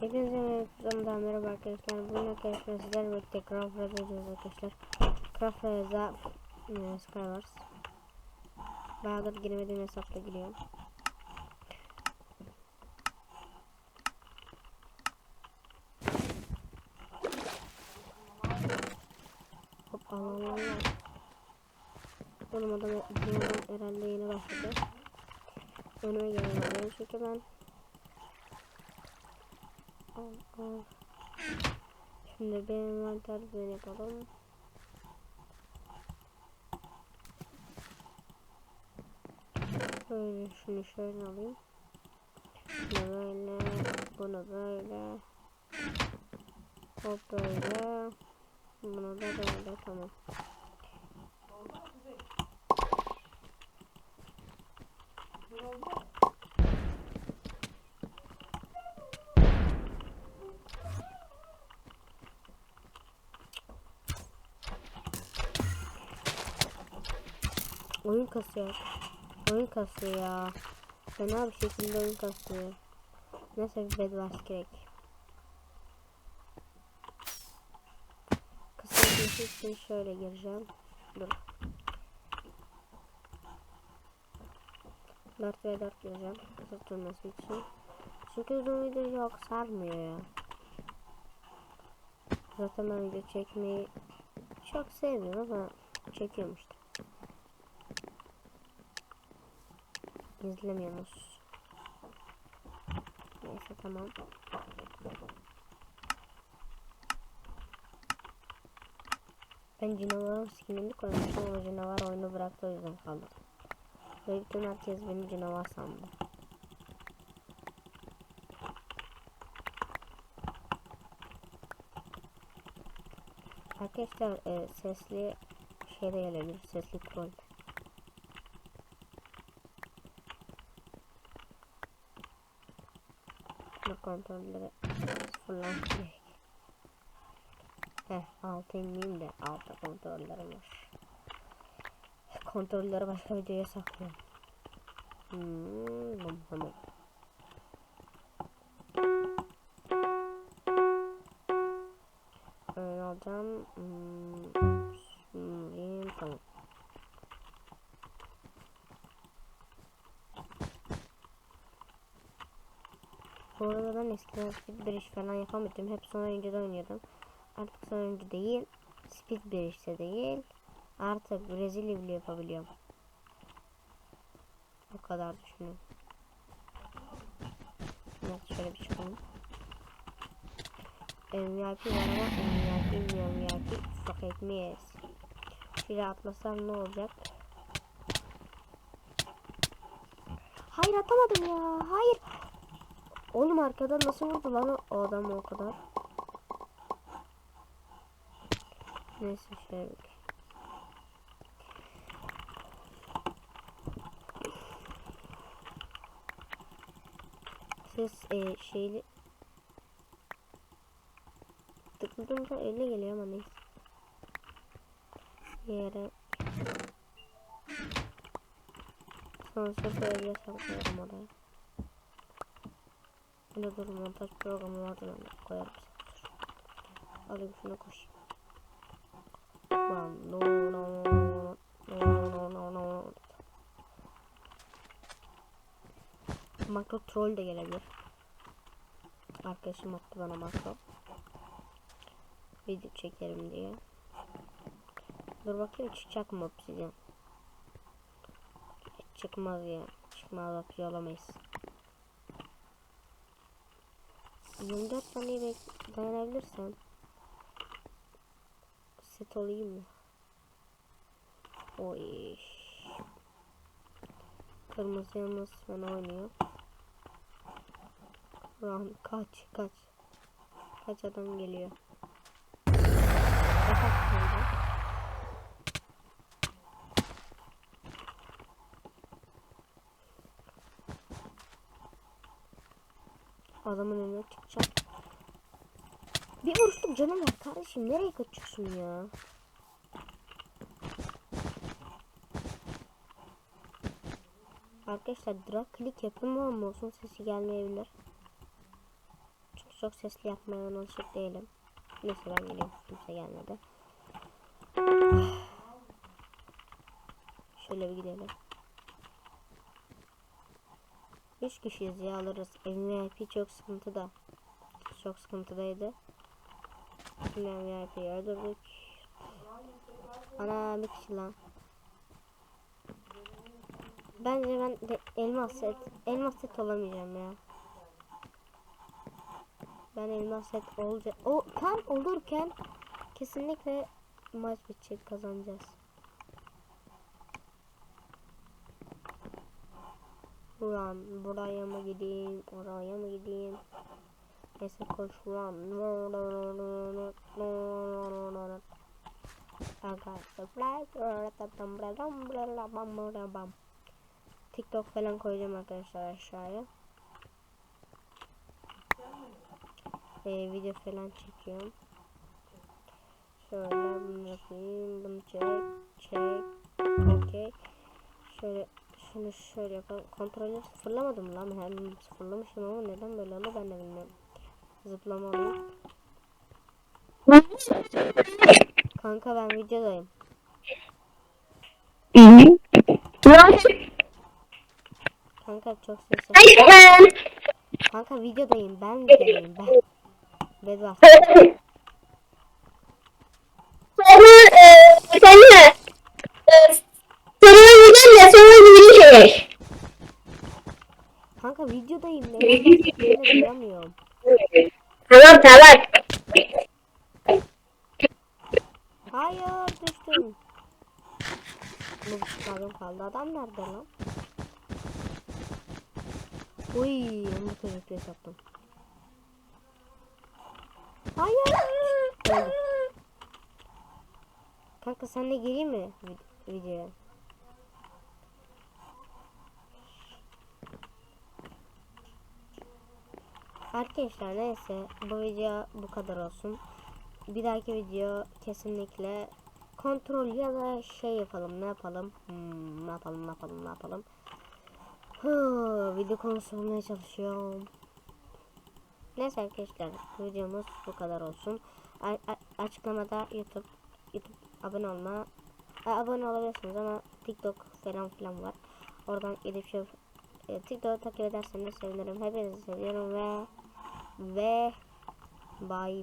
Hepinize merhaba, merhaba arkadaşlar. Bugün arkadaşlar sizlerle birlikte Craft yapacağız arkadaşlar. Craft Red'a e, Skywars. Bayağıdır giremediğim hesapta giriyorum. Hop Allah Allah. Oğlum adam, adam herhalde yeni başladı. Önüme gelen çünkü ben Al, al. Şimdi bir envanter düzeni yapalım. Böyle şunu şöyle alayım. Bunu böyle, bunu böyle. Hop böyle. Bunu da böyle tamam. Oyun kasıyor. Oyun kasıyor ya. Fena bir şekilde oyun kasıyor. Neyse bir bedvars gerek. Bir için şöyle gireceğim. Dur. 4 ve 4 gireceğim. Kısa durması için. Çünkü uzun video çok sarmıyor ya. Zaten ben video çekmeyi çok sevmiyorum ama çekiyorum işte. İzlemiyorsunuz. Neyse tamam. Ben canavarın skinini koymuştum ama canavar oyunu bıraktı o yüzden kaldım. Ve bütün herkes beni canavar sandı. Arkadaşlar e, sesli şey de gelebilir. Sesli troll. Bu kontrolleri sıfırlamak gerek. Heh altı inmeyeyim de altta kontrollerim var. Kontrolleri başka videoya saklıyorum. Hmm, tamam. Öyle alacağım. Hmm, hmm, tamam. Arada ben eskiden speed iş falan yapamıyordum. Hep son oyuncuda oynuyordum. Artık son oyuncu değil. Speed işte değil. Artık Brezilya bile yapabiliyorum. Bu kadar düşünün. Evet şöyle bir çıkalım. MVP var ama MVP MVP fuck etmeyiz. Şöyle atlasam ne olacak? Hayır atamadım ya. Hayır. Oğlum arkadan nasıl vurdu lan o adam o kadar? Neyse şöyle. Ses e, şeyli tıkladığımda elle geliyor ama neyse. Yere sonuçta böyle saklıyorum oraya. Böyle dur montaj programı vardır onu koyarım. Alayım şunu koşayım. Bam, no, no, no, no, no, no. Makro troll de gelebilir. Arkadaşım attı bana makro. Video çekerim diye. Dur bakayım çıkacak mı obsidyen? Çıkmaz ya. Çıkmaz bak alamayız. 24 saniye dayanabilirsem set olayım mı? Oy. Kırmızı yalnız bana oynuyor. Run kaç kaç. Kaç adam geliyor. Kaç kaldı? Adamın önüne çıkacak. Bir vuruşluk canım var kardeşim. Nereye kaçıyorsun ya? Arkadaşlar drag click yapın mı ama olsun sesi gelmeyebilir. Çünkü çok sesli yapmaya alışık değilim. Neyse ben gidiyorum. Kimse gelmedi. Şöyle bir gidelim. 3 kişiyiz ya alırız. MVP çok sıkıntıda. Çok sıkıntıdaydı. Şimdi VIP'yi öldürdük. Ana bir kişi lan. Bence ben de elmas set, elmas set olamayacağım ya. Ben elmas set olacak. O tam olurken kesinlikle maç bitecek kazanacağız. Ulan buraya mı gideyim, oraya mı gideyim? Neyse koş ulan. Arkadaşlar TikTok falan koyacağım arkadaşlar aşağıya. Ee, video falan çekiyorum. Şöyle bunu yapayım. Bunu çek. Çek. Okey. Şöyle şunu şöyle yapalım. Kontrolü sıfırlamadım lan. Hem sıfırlamışım ama neden böyle oldu ben de bilmiyorum. Zıplama. Kanka ben videodayım. Kanka çok sesli. Kanka videodayım. Ben videodayım. Ben. Bedvar. Sonra e, sonra e, sonra gideceğim de sonra gideceğim. Kanka Neden bahsettiğini duyamıyorum. Tamam tamam. Hayır düştüm. Bu kaldım kaldı. Adam nerede lan? Uy, onu çocukluğu sattım. Hayır. Kanka sen de geleyim mi vid- videoya? Arkadaşlar neyse bu video bu kadar olsun. Bir dahaki video kesinlikle kontrol ya da şey yapalım ne yapalım? Hmm, ne yapalım ne yapalım ne yapalım? Hı, video konusu bulmaya çalışıyorum. Neyse arkadaşlar videomuz bu kadar olsun. A- açıklamada youtube youtube abone olma A- abone olabilirsiniz ama tiktok falan filan var. Oradan gidip şu e, tiktok'u takip ederseniz sevinirim. Hepinizi seviyorum ve ve bay bay